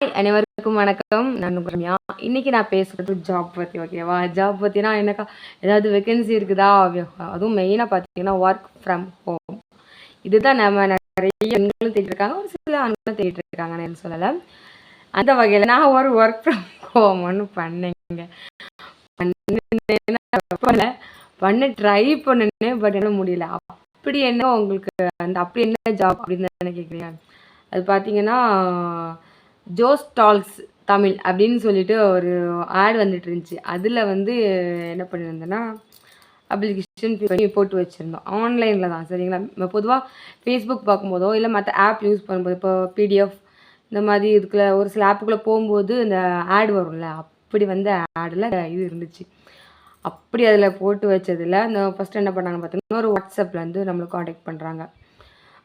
அனைவருக்கும் வணக்கம். நான் ரம்யா. இன்னைக்கு நான் பேசுறது ஜாப் பற்றி ஓகேவா ஜாப் பற்றினா என்னக்கா? ஏதாவது வேகன்சி இருக்குதா? அதுவும் மெயினாக பார்த்தீங்கன்னா ஒர்க் ஃப்ரம் ஹோம் இதுதான் நம்ம நிறைய பெண்களும் தேடிட்டு இருக்காங்க ஒரு சில ஆண்களும் தேடிட்டு நான் சொல்லலை. அந்த வகையில் நான் ஒரு ஒர்க் ஃப்ரம் ஹோம் ஒன்று பண்ணேங்க. பண்ண பண்ண ட்ரை பண்ணினேன் பட் என்ன முடியல. அப்படி என்ன உங்களுக்கு அந்த அப்படி என்ன ஜாப் அப்படின்னு தானே கேட்குறீங்க அது பார்த்தீங்கன்னா ஜோஸ் டால்ஸ் தமிழ் அப்படின்னு சொல்லிட்டு ஒரு ஆட் வந்துட்டு இருந்துச்சு அதில் வந்து என்ன பண்ணியிருந்தேன்னா அப்ளிகேஷன் பண்ணி போட்டு வச்சுருந்தோம். ஆன்லைனில் தான் சரிங்களா? நம்ம பொதுவாக ஃபேஸ்புக் பார்க்கும்போதோ இல்லை மற்ற ஆப் யூஸ் பண்ணும்போது இப்போ பிடிஎஃப் இந்த மாதிரி இதுக்குள்ள ஒரு சில ஆப்புக்குள்ளே போகும்போது இந்த ஆட் வரும்ல அப்படி வந்து ஆடில் இது இருந்துச்சு. அப்படி அதில் போட்டு வச்சதில் இந்த ஃபஸ்ட்டு என்ன பண்ணாங்க பார்த்தீங்கன்னா ஒரு வாட்ஸ்அப்பில் வந்து நம்மளுக்கு காண்டாக்ட் பண்ணுறாங்க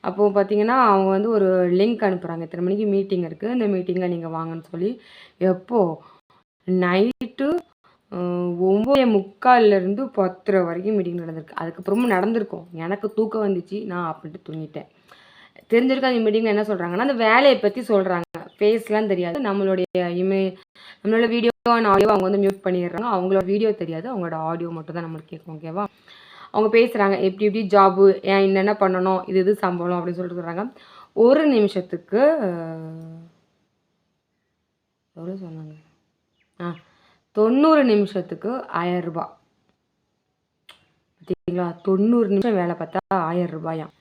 அப்போது பார்த்தீங்கன்னா அவங்க வந்து ஒரு லிங்க் அனுப்புகிறாங்க இத்தனை மணிக்கு மீட்டிங் இருக்குது இந்த மீட்டிங்கில் நீங்கள் வாங்கன்னு சொல்லி. எப்போது நைட்டு ஒம்பது முக்கால்லேருந்து பத்தரை வரைக்கும் மீட்டிங் நடந்திருக்கு. அதுக்கப்புறமும் நடந்திருக்கும். எனக்கு தூக்கம் வந்துச்சு. நான் அப்படின்ட்டு தூங்கிட்டேன். தெரிஞ்சிருக்க அந்த மீட்டிங்கில் என்ன சொல்கிறாங்கன்னா அந்த வேலையை பற்றி சொல்கிறாங்க ஃபேஸ்லாம் தெரியாது. நம்மளுடைய இமே நம்மளோட வீடியோ ஆடியோ அவங்க வந்து மியூட் பண்ணிடுறாங்க. அவங்களோட வீடியோ தெரியாது. அவங்களோட ஆடியோ மட்டும் தான் நம்மளுக்கு கேட்கும். ஓகேவா அவங்க பேசுகிறாங்க எப்படி எப்படி ஜாபு ஏன் என்னென்ன பண்ணணும் இது இது சம்பளம் அப்படின்னு சொல்லிட்டு சொல்கிறாங்க ஒரு நிமிஷத்துக்கு எவ்வளோ சொன்னாங்க? ஆ தொண்ணூறு நிமிஷத்துக்கு ஆயரூபா பார்த்தீங்களா தொண்ணூறு நிமிஷம் வேலை பார்த்தா ஆயிரம் ரூபாயாம்.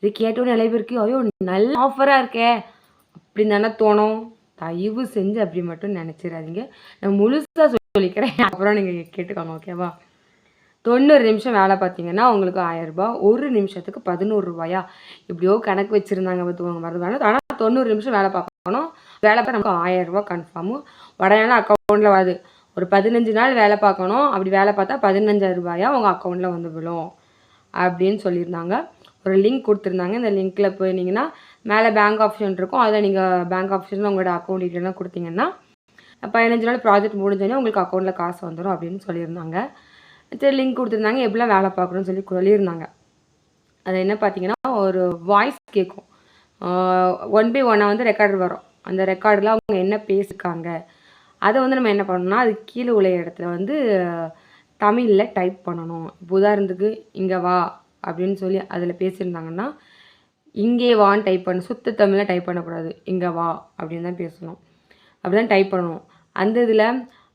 இது கேட்டோன்னு நிறைய பேருக்கு ஐயோ நல்ல ஆஃபராக இருக்கே. அப்படின்னு தானே தோணும். தயவு செஞ்சு அப்படி மட்டும் நினச்சிடாதீங்க. நான் முழுசாக சொல்லிக்கிறேன். அப்புறம் நீங்கள் கேட்டுக்கோங்க ஓகேவா தொண்ணூறு நிமிஷம் வேலை பார்த்தீங்கன்னா உங்களுக்கு ஆயிரரூபா ஒரு நிமிஷத்துக்கு பதினோரு ரூபாயா? இப்படியோ கணக்கு வச்சுருந்தாங்க பார்த்துவாங்க வரது வேணும் ஆனால் தொண்ணூறு நிமிஷம் வேலை பார்க்கணும். வேலை பார்த்து நமக்கு ஆயரரூபா கன்ஃபார்மும் வடையான அக்கௌண்ட்டில் வருது. ஒரு பதினஞ்சு நாள் வேலை பார்க்கணும். அப்படி வேலை பார்த்தா பதினஞ்சாயிரம் ரூபாயா உங்கள் அக்கௌண்ட்டில் வந்து விழும். அப்படின்னு சொல்லியிருந்தாங்க. ஒரு லிங்க் கொடுத்துருந்தாங்க. இந்த லிங்க்கில் போயிருந்தீங்கன்னா மேலே பேங்க் ஆப்ஷன் இருக்கும். அதில் நீங்கள் பேங்க் ஆப்ஷனில் உங்களோட அக்கௌண்ட் டீட்டெயிலாம் கொடுத்தீங்கன்னா பதினஞ்சு நாள் ப்ராஜெக்ட் முடிஞ்சோடனே உங்களுக்கு அக்கௌண்ட்டில் காசு வந்துடும் அப்படின்னு சொல்லியிருந்தாங்க. சரி லிங்க் கொடுத்துருந்தாங்க. எப்படிலாம் வேலை பார்க்கணும்னு சொல்லி சொல்லியிருந்தாங்க. அது என்ன பார்த்தீங்கன்னா ஒரு வாய்ஸ் கேட்கும் ஒன் பை ஒன்னாக வந்து ரெக்கார்டு வரும். அந்த ரெக்கார்டில் அவங்க என்ன பேசியிருக்காங்க. அதை வந்து நம்ம என்ன பண்ணணும்னா அது கீழே உள்ள இடத்துல வந்து தமிழில் டைப் பண்ணணும். இப்போ உதாரணத்துக்கு இங்கே வா அப்படின்னு சொல்லி அதில் பேசியிருந்தாங்கன்னா இங்கே வான்னு டைப் பண்ண சுத்த தமிழில் டைப் பண்ணக்கூடாது. இங்கே வா அப்படின்னு தான் பேசணும். அப்படி தான் டைப் பண்ணணும். அந்த இதில்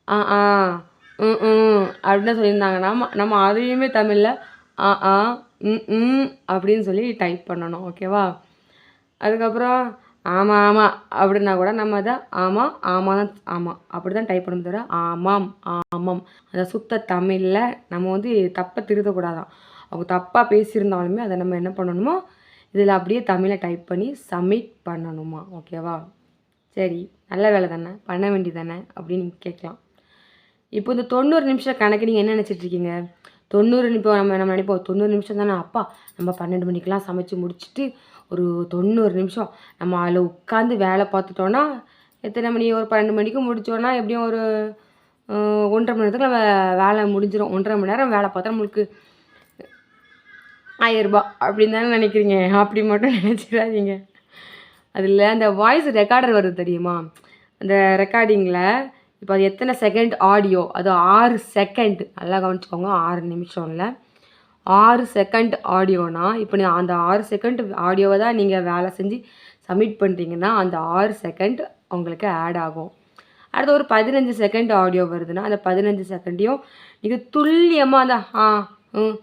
ஆ ஆ ம் ம் அப்படின்னு சொல்லியிருந்தாங்க நம்ம நம்ம அதையுமே தமிழில் ஆ ஆ ம் ம் அப்படின்னு சொல்லி டைப் பண்ணணும் ஓகேவா அதுக்கப்புறம் ஆமாம் ஆமாம் அப்படின்னா கூட நம்ம அதை ஆமாம் ஆமாம் தான் ஆமாம் அப்படி தான் டைப் பண்ணணும் தவிர ஆமாம் ஆமாம். அந்த சுத்த தமிழில் நம்ம வந்து தப்பை திருத்தக்கூடாதான் அவங்க தப்பாக பேசியிருந்தாலுமே அதை நம்ம என்ன பண்ணணுமோ இதில் அப்படியே தமிழை டைப் பண்ணி சப்மிட் பண்ணணுமா ஓகேவா சரி நல்ல வேலை தானே பண்ண வேண்டியது தானே அப்படின்னு கேட்கலாம். இப்போ இந்த தொண்ணூறு நிமிஷம் கணக்கு நீங்கள் என்ன நினச்சிட்ருக்கீங்க? தொண்ணூறு இப்போ நம்ம நம்ம நினைப்போம் தொண்ணூறு நிமிஷம் தானே அப்பா நம்ம பன்னெண்டு மணிக்கெலாம் சமைச்சு முடிச்சுட்டு ஒரு தொண்ணூறு நிமிஷம் நம்ம அதில் உட்காந்து வேலை பார்த்துட்டோன்னா எத்தனை மணி ஒரு பன்னெண்டு மணிக்கு முடித்தோன்னா எப்படியும் ஒரு ஒன்றரை மணி நேரத்துக்கு நம்ம வேலை முடிஞ்சிடும் ஒன்றரை மணி நேரம் வேலை பார்த்தா நம்மளுக்கு ஆயிரரூபா அப்படின்னு தானே நினைக்கிறீங்க. அப்படி மட்டும் நினச்சிடாதீங்க. அதில் அந்த வாய்ஸ் ரெக்கார்டர் வருது தெரியுமா? அந்த ரெக்கார்டிங்கில் இப்போ அது எத்தனை செகண்ட் ஆடியோ அது ஆறு செகண்ட் நல்லா கவனிச்சுக்கோங்க ஆறு நிமிஷம் இல்லை. ஆறு செகண்ட் ஆடியோனா இப்போ நீ அந்த ஆறு செகண்ட் ஆடியோவை தான் நீங்கள் வேலை செஞ்சு சப்மிட் பண்ணுறீங்கன்னா அந்த ஆறு செகண்ட் உங்களுக்கு ஆட் ஆகும். அடுத்து ஒரு பதினஞ்சு செகண்ட் ஆடியோ வருதுன்னா அந்த பதினஞ்சு செகண்டையும் நீங்கள் துல்லியமாக அந்த ஆ ம்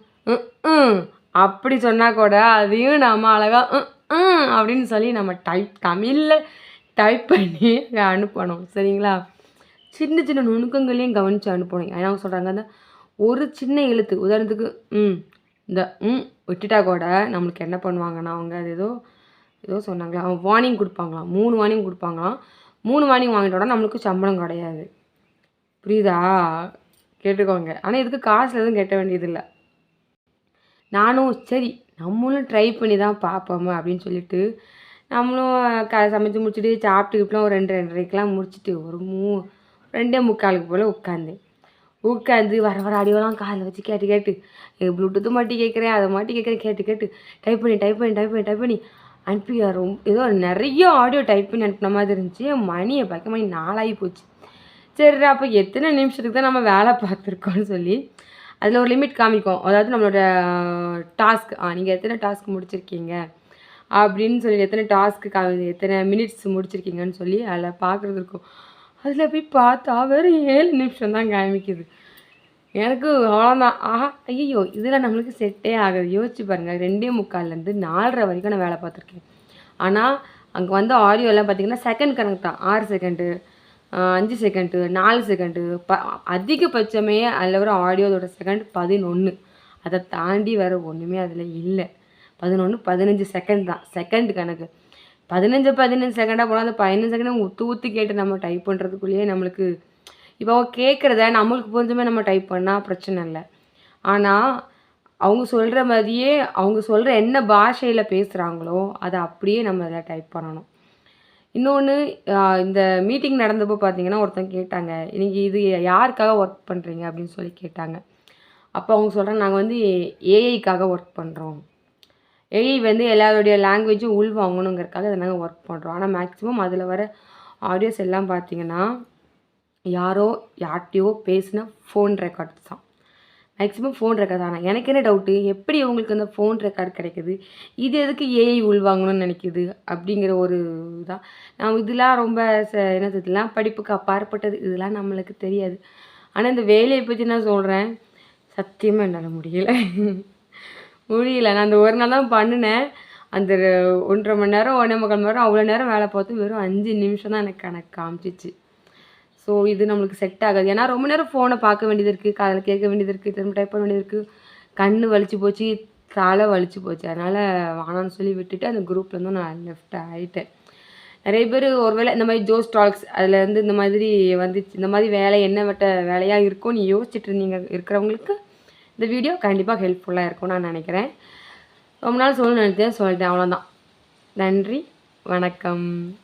ம் அப்படி சொன்னால் கூட அதையும் நம்ம அழகாக அப்படின்னு சொல்லி நம்ம டைப் தமிழில் டைப் பண்ணி அனுப்பணும். சரிங்களா? சின்ன சின்ன நுணுக்கங்களையும் கவனித்து அனுப்பணும். ஏன்னா அவங்க சொல்கிறாங்க அந்த ஒரு சின்ன எழுத்து உதாரணத்துக்கு ம் இந்த ம் விட்டுட்டா கூட நம்மளுக்கு என்ன பண்ணுவாங்கன்னா அவங்க அது ஏதோ ஏதோ சொன்னாங்களா அவங்க வார்னிங் கொடுப்பாங்களாம் மூணு வார்னிங் கொடுப்பாங்களாம். மூணு வார்னிங் வாங்கிட்டோட நம்மளுக்கு சம்பளம் கிடையாது. புரியுதா? கேட்டுக்கோங்க. ஆனால் இதுக்கு காசில் எதுவும் கேட்ட வேண்டியதில்லை. நானும் சரி நம்மளும் ட்ரை பண்ணி தான் பார்ப்போமா அப்படின்னு சொல்லிட்டு நம்மளும் க சமைச்சு முடிச்சுட்டு சாப்பிட்டுக்கிட்டுலாம் ஒரு ரெண்டு ரெண்டரைக்கெலாம் முடிச்சுட்டு ஒரு மூ ரெண்டே முக்காலுக்கு போல் உட்காந்தேன். உட்காந்து வர வர அடிவெல்லாம் காதில் வச்சு கேட்டு கேட்டு ப்ளூடூத்து மாட்டி கேட்குறேன் அதை மாட்டி கேட்குறேன் கேட்டு கேட்டு டைப் பண்ணி டைப் பண்ணி டைப் பண்ணி டைப் பண்ணி. அனுப்பி ரொம்ப ஏதோ நிறைய ஆடியோ டைப் பண்ணி அனுப்பின மாதிரி இருந்துச்சு. மணியை பார்க்க மணி நாளாகி போச்சு. சரி அப்போ எத்தனை நிமிஷத்துக்கு தான் நம்ம வேலை பார்த்துருக்கோம்னு சொல்லி அதில் ஒரு லிமிட் காமிக்கும். அதாவது நம்மளோட டாஸ்க் ஆ நீங்கள் எத்தனை டாஸ்க் முடிச்சிருக்கீங்க? அப்படின்னு சொல்லி எத்தனை டாஸ்க்கு கா எத்தனை மினிட்ஸ் முடிச்சிருக்கீங்கன்னு சொல்லி அதில் பார்க்குறது இருக்கும். அதில் போய் பார்த்தா வெறும் ஏழு நிமிஷம் தான் காமிக்குது. எனக்கு அவ்வளோதான் ஆஹா ஐயோ இதில் நம்மளுக்கு செட்டே ஆகுது. யோசிச்சு பாருங்கள் ரெண்டே முக்கால்லேருந்து நாலரை வரைக்கும் நான் வேலை பார்த்துருக்கேன். ஆனால் அங்கே வந்து ஆடியோலாம் பார்த்தீங்கன்னா செகண்ட் கணக்கு தான் ஆறு செகண்டு அஞ்சு செகண்டு நாலு செகண்டு ப அதிகபட்சமே அதில் வர ஆடியோதோட செகண்ட் பதினொன்று அதை தாண்டி வேறு ஒன்றுமே அதில் இல்லை. பதினொன்று பதினஞ்சு செகண்ட் தான். செகண்ட் கணக்கு. பதினஞ்சு பதினஞ்சு செகண்டாக போனால் அந்த பதினஞ்சு செகண்ட் ஊற்று ஊற்றி கேட்டு நம்ம டைப் பண்ணுறதுக்குள்ளேயே நம்மளுக்கு இப்போ அவங்க கேட்குறத நம்மளுக்கு புரிஞ்ச நம்ம டைப் பண்ணால் பிரச்சனை இல்லை. ஆனால் அவங்க சொல்கிற மாதிரியே அவங்க சொல்கிற என்ன பாஷையில் பேசுகிறாங்களோ அதை அப்படியே நம்ம அதில் டைப் பண்ணணும். இன்னொன்று இந்த மீட்டிங் நடந்தப்போ பார்த்தீங்கன்னா ஒருத்தங்க கேட்டாங்க நீங்கள் இது யாருக்காக ஒர்க் பண்ணுறீங்க அப்படின்னு சொல்லி கேட்டாங்க. அப்போ அவங்க சொல்கிறாங்க நாங்கள் வந்து ஏஐக்காக ஒர்க் பண்ணுறோம் ஏஐ வந்து எல்லாருடைய லாங்குவேஜும் உள் வாங்கணுங்கிறதுக்காக அதை நாங்கள் ஒர்க் பண்ணுறோம் ஆனால் மேக்ஸிமம் அதில் வர ஆடியோஸ் எல்லாம் பார்த்தீங்கன்னா யாரோ யார்கிட்டையோ பேசின ஃபோன் ரெக்கார்ட்ஸ் தான். மேக்ஸிமம் ஃபோன் ரெக்கார்ட் தான்? எனக்கு என்ன டவுட்டு எப்படி உங்களுக்கு அந்த ஃபோன் ரெக்கார்ட் கிடைக்குது? இது எதுக்கு ஏஐ உள்வாங்கணும்னு நினைக்கிது? அப்படிங்கிற ஒரு இதான் நான் இதெல்லாம் ரொம்ப ச என்னது இதெல்லாம் படிப்புக்கு அப்பாற்பட்டது. இதெல்லாம் நம்மளுக்கு தெரியாது. ஆனால் இந்த வேலையை பற்றி நான் சொல்கிறேன் சத்தியமாக என்னால் முடியலை. முடியல நான் அந்த ஒரு நாள் தான் பண்ணினேன். அந்த ஒன்றரை மணி நேரம் ஒன்றே முக்கால் மணி நேரம் அவ்வளோ நேரம் வேலை பார்த்து வெறும் அஞ்சு நிமிஷம் தான் எனக்கு கணக்கு காமிச்சிச்சு. ஸோ இது நம்மளுக்கு செட் ஆகாது. ஏன்னா ரொம்ப நேரம் ஃபோனை பார்க்க வேண்டியது இருக்குது காதில் கேட்க வேண்டியது இருக்குது திரும்ப டைப் பண்ண வேண்டியது இருக்குது கண் வலிச்சு போச்சு தலை வலிச்சு போச்சு. அதனால் வானான்னு சொல்லி விட்டுட்டு அந்த குரூப்லேருந்து நான் லெஃப்ட் ஆகிட்டேன் நிறைய பேர் ஒருவேளை இந்த மாதிரி ஜோஸ் டாக்ஸ் அதில் வந்து இந்த மாதிரி வந்துச்சு. இந்த மாதிரி வேலை என்ன வட்ட வேலையாக இருக்கும்னு யோசிச்சுட்டு இருந்தீங்க இருக்கிறவங்களுக்கு? இந்த வீடியோ கண்டிப்பாக ஹெல்ப்ஃபுல்லாக இருக்கும்னு நான் நினைக்கிறேன். ரொம்ப நாள் சொல்லணும்னு நினைத்தேன். சொல்லிட்டேன். அவ்வளோதான் நன்றி. வணக்கம்.